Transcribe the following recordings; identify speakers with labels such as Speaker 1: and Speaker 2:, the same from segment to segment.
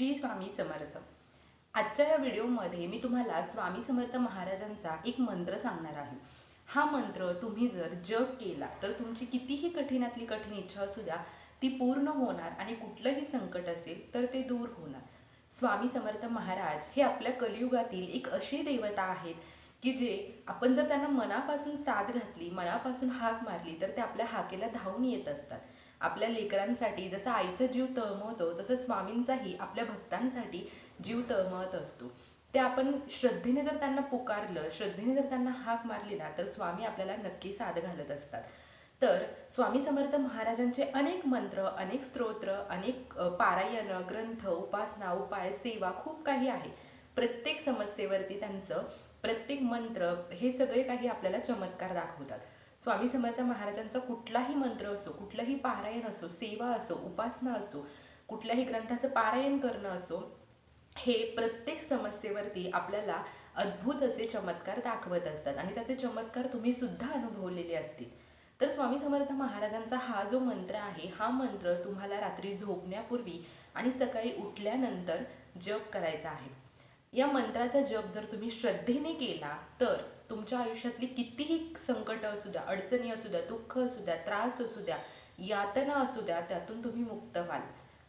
Speaker 1: श्री स्वामी समर्थ. आजच्या या व्हिडिओमध्ये मी तुम्हाला स्वामी समर्थ महाराजांचा एक मंत्र सांगणार आहे. हा मंत्र तुम्ही जर जप केला तर तुमची कितीही कठीणातली कठीण इच्छा असू द्या ती पूर्ण होणार आणि कुठलंही संकट असेल तर ते दूर होणार. स्वामी समर्थ महाराज हे आपल्या कलियुगातील एक अशी देवता आहेत की जे आपण जर त्यांना मनापासून साथ घातली मनापासून हाक मारली तर ते आपल्या हाकेला धावून येत असतात. आपल्या लेकरांसाठी जसं आईचा जीव तळमळतो तसं स्वामींचाही आपल्या भक्तांसाठी जीव तळमळत असतो. ते आपण श्रद्धेने जर त्यांना पुकारलं श्रद्धेने जर त्यांना हाक मारली ना तर स्वामी आपल्याला नक्की साथ घालत असतात. तर स्वामी समर्थ महाराजांचे अनेक मंत्र अनेक स्तोत्र अनेक पारायण ग्रंथ उपासना उपाय सेवा खूप काही आहे. प्रत्येक समस्येवरती त्यांचं प्रत्येक मंत्र हे सगळे काही आपल्याला चमत्कार दाखवतात. स्वामी समर्थ महाराजांचा कुठलाही मंत्र असो कुठलंही पारायण असो सेवा असो उपासना असो कुठल्याही ग्रंथाचं पारायण करणं असो हे प्रत्येक समस्येवरती आपल्याला अद्भुत असे चमत्कार दाखवत असतात. आणि त्याचे चमत्कार तुम्ही सुद्धा अनुभवलेले असतील. तर स्वामी समर्थ महाराजांचा हा जो मंत्र आहे हा मंत्र तुम्हाला रात्री झोपण्यापूर्वी आणि सकाळी उठल्यानंतर जप करायचा आहे. या मंत्राचा जप जर तुम्ही श्रद्धेने केला तर तुमच्या आयुष्यातली कितीही संकट असू द्या अडचणी असू द्या दुःख असू द्या त्रास असू द्या यातना असू द्या त्यातून तुम्ही मुक्त व्हाल.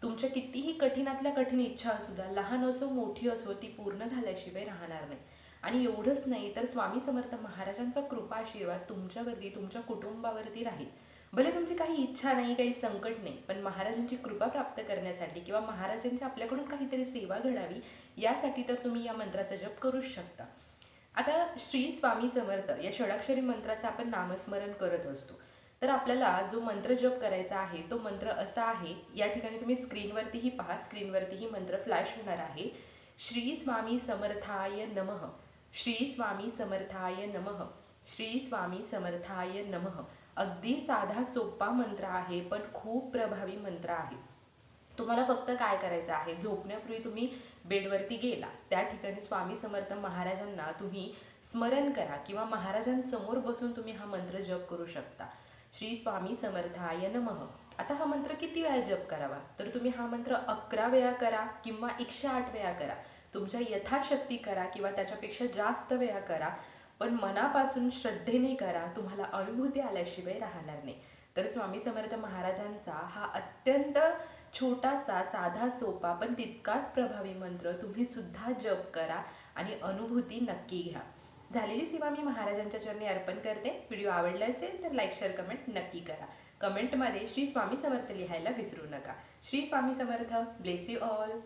Speaker 1: तुमच्या कितीही कठीणातल्या कठीण इच्छा असू द्या लहान असो मोठी असो ती पूर्ण झाल्याशिवाय राहणार नाही. आणि एवढंच नाही तर स्वामी समर्थ महाराजांचा कृपा आशीर्वाद तुमच्यावरती तुमच्या कुटुंबावरती राहील. भले तुमची काही इच्छा नाही काही संकट नाही पण महाराजांची कृपा प्राप्त करण्यासाठी किंवा महाराजांची आपल्याकडून काहीतरी सेवा घडावी यासाठी तर तुम्ही या मंत्राचा जप करूच शकता. आता श्री स्वामी समर्थ या षडाक्षरी मंत्राचं आपण नामस्मरण करत असतो. तर आपल्याला जो मंत्र जप करायचा आहे तो मंत्र असा आहे या ठिकाणी तुम्ही स्क्रीनवरतीही पहा स्क्रीनवरतीही मंत्र फ्लॅश होणार आहे. श्री स्वामी समर्थाय नमः. श्री स्वामी समर्थाय नमः. श्री स्वामी समर्थाय नमः. अगदी साधा सोपा मंत्र आहे पण खूप प्रभावी मंत्र आहे. तुम्हाला फक्त काय करायचं आहे? झोपण्यापूर्वी तुम्ही बेडवरती गेला. त्या ठिकाणी स्वामी समर्थ महाराजांना तुम्ही स्मरण करा किंवा महाराजांसमोर बसून तुम्ही हा मंत्र जप करू शकता. श्री स्वामी समर्थाय नमः. आता हा मंत्र किती वेळा जप करावा? तर तुम्ही हा मंत्र अकरा वेळा करा किंवा एकशे आठ वेळा करा. तुमच्या यथाशक्ती करा किंवा त्याच्यापेक्षा जास्त वेळा करा. पण मनापासून श्रद्धेने करा तुम्हाला अनुभूती आल्याशिवाय राहणार नाही. तर स्वामी समर्थ महाराजांचा हा अत्यंत छोटासा साधा सोपा पण तितकाच प्रभावी मंत्र तुम्ही सुद्धा जप करा आणि अनुभूती नक्की घ्या. झालेली सेवा मी महाराजांच्या चरणी अर्पण करते. व्हिडिओ आवडला असेल तर लाईक शेअर कमेंट नक्की करा. कमेंटमध्ये श्री स्वामी समर्थ लिहायला विसरू नका. Shri Swami Samarth bless you all.